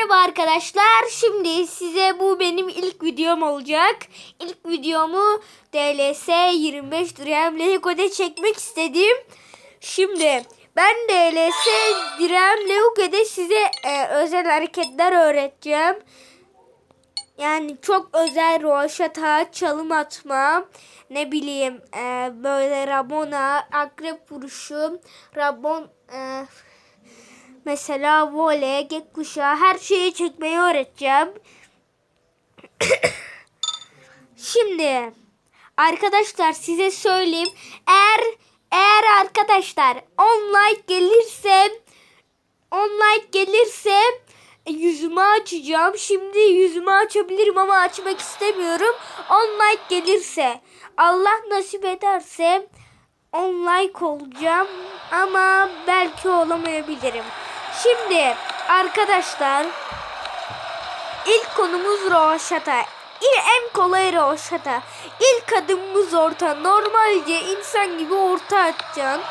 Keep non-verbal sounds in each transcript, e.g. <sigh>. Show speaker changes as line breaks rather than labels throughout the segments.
Merhaba arkadaşlar. Şimdi size bu benim ilk videom olacak. İlk videomu DLS 25 Dream Lego'da çekmek istedim. Şimdi ben DLS Dream Lego'da size e, özel hareketler öğreteceğim. Yani çok özel roşata, çalım atma, ne bileyim e, böyle Rabona, akrep vuruşu, Rabon e, mesela voley, gökkuşağı her şeyi çekmeyi öğreteceğim. <coughs> Şimdi arkadaşlar size söyleyeyim. Eğer eğer arkadaşlar 10 like gelirse 10 like gelirse yüzümü açacağım. Şimdi yüzümü açabilirim ama açmak istemiyorum. 10 like gelirse Allah nasip ederse 10 like olacağım ama belki olamayabilirim. Şimdi arkadaşlar ilk konumuz roşata. İl en kolay roşata. İlk adımımız orta. Normalce insan gibi orta atacaksın.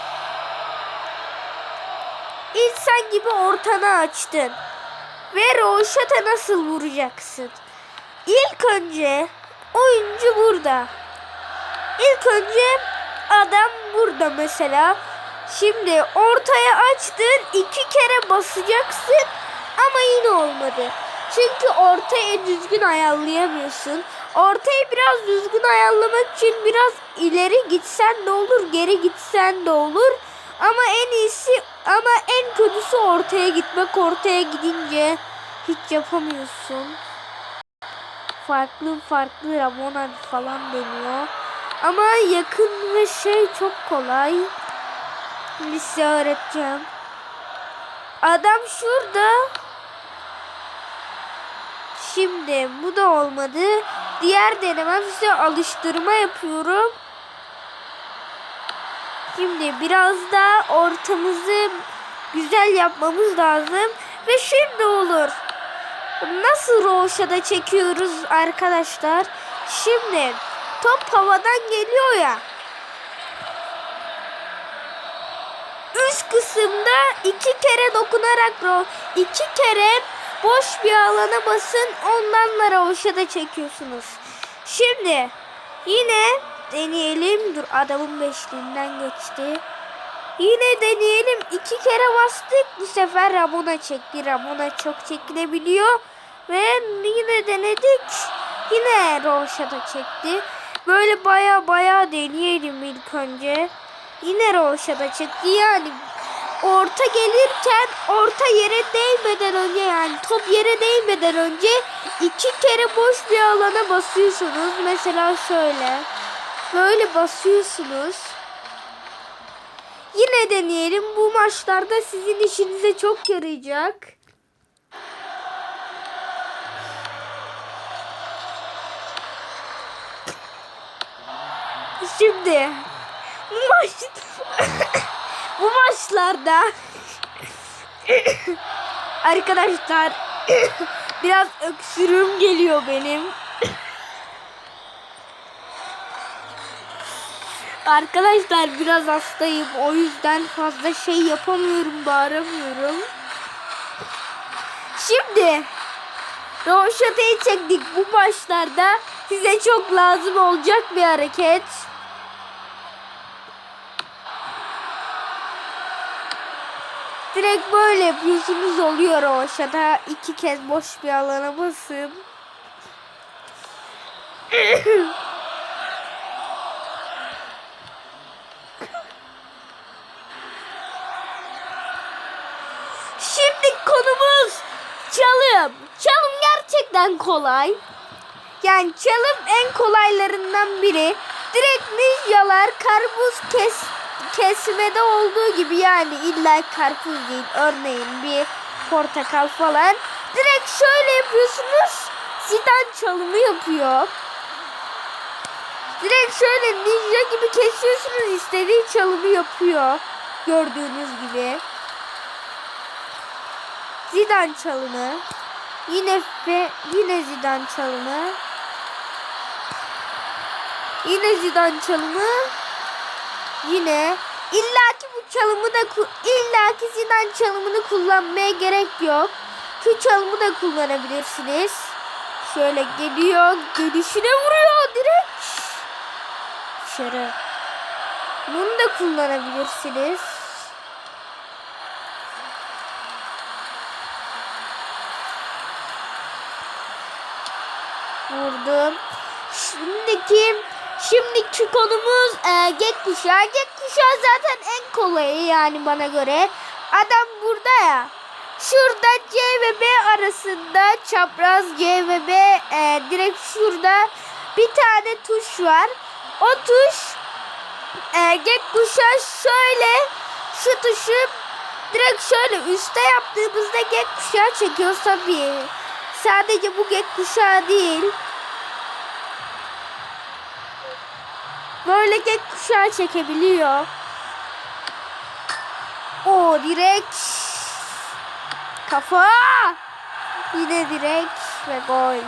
İnsan gibi ortanı açtın. Ve roşata nasıl vuracaksın? İlk önce oyuncu burada. İlk önce adam burada mesela. Şimdi ortaya açtın iki kere basacaksın ama yine olmadı. Çünkü ortaya düzgün ayarlayamıyorsun. Ortayı biraz düzgün ayarlamak için biraz ileri gitsen de olur, geri gitsen de olur. Ama en iyisi ama en kötüsü ortaya gitmek. Ortaya gidince hiç yapamıyorsun. Farklı farklı Ramona falan deniyor. Ama yakın ve şey çok kolay. Şimdi size öğreteceğim. Adam şurada. Şimdi bu da olmadı. Diğer denemem size alıştırma yapıyorum. Şimdi biraz da ortamızı güzel yapmamız lazım. Ve şimdi olur. Nasıl roşada çekiyoruz arkadaşlar? Şimdi top havadan geliyor ya. Üst kısımda iki kere dokunarak ro iki kere boş bir alana basın ondan da roşada çekiyorsunuz. Şimdi yine deneyelim. Dur adamın beşliğinden geçti. Yine deneyelim. İki kere bastık. Bu sefer Ramona çekti. Ramona çok çekilebiliyor. Ve yine denedik. Yine Roşat'a çekti. Böyle baya baya deneyelim ilk önce. Yine Roşat'a çekti. Yani orta gelirken orta yere değmeden önce yani top yere değmeden önce iki kere boş bir alana basıyorsunuz. Mesela şöyle. Böyle basıyorsunuz. Yine deneyelim. Bu maçlarda sizin işinize çok yarayacak. Şimdi maç bu maçlarda arkadaşlar biraz öksürüğüm geliyor benim. Arkadaşlar biraz hastayım. O yüzden fazla şey yapamıyorum, bağıramıyorum. Şimdi Roşata'yı çektik bu maçlarda. Size çok lazım olacak bir hareket. Direkt böyle yapıyorsunuz oluyor Roşata. iki kez boş bir alana basın. <laughs> Şimdi konumuz çalım. Çalım gerçekten kolay. Yani çalım en kolaylarından biri. Direkt ninjalar karpuz kes, kesmede olduğu gibi yani illa karpuz değil. Örneğin bir portakal falan. Direkt şöyle yapıyorsunuz. Zidane çalımı yapıyor. Direkt şöyle ninja gibi kesiyorsunuz. istediği çalımı yapıyor. Gördüğünüz gibi. Zidane çalımı. Yine ve yine Zidane çalımı. Yine Zidane çalımı. Yine illaki bu çalımı da illaki Zidane çalımını kullanmaya gerek yok. Q çalımı da kullanabilirsiniz. Şöyle geliyor. Gelişine vuruyor direkt. Dışarı. Bunu da kullanabilirsiniz. Vurdum. Şimdiki şimdiki konumuz e, gek kuşağı. Gek kuşağı zaten en kolayı yani bana göre. Adam burada ya. Şurada C ve B arasında çapraz C ve B e, direkt şurada bir tane tuş var. O tuş e, gek kuşağı şöyle şu tuşu direkt şöyle üste yaptığımızda gek kuşağı çekiyor tabii. Sadece bu gek kuşağı değil. Böyle gek kuşağı çekebiliyor. O direkt kafa. Yine direkt ve gol.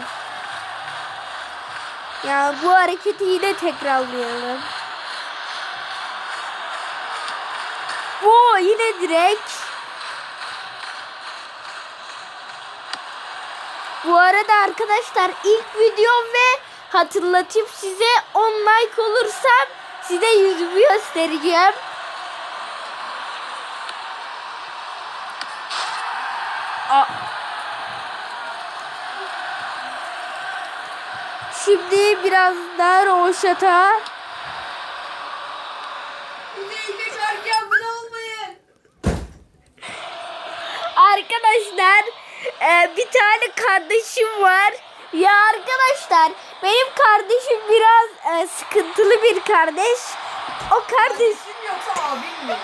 Ya bu hareketi yine tekrarlayalım. O yine direkt. Bu arada arkadaşlar ilk videom ve hatırlatayım size 10 like olursam size yüzümü göstereceğim. Aa. Şimdi biraz daha roşata. Arkadaşlar e, bir tane kardeşim var. Ya arkadaşlar benim kardeşim biraz e, sıkıntılı bir kardeş. O kardeş
Kardeşin yoksa abin mi?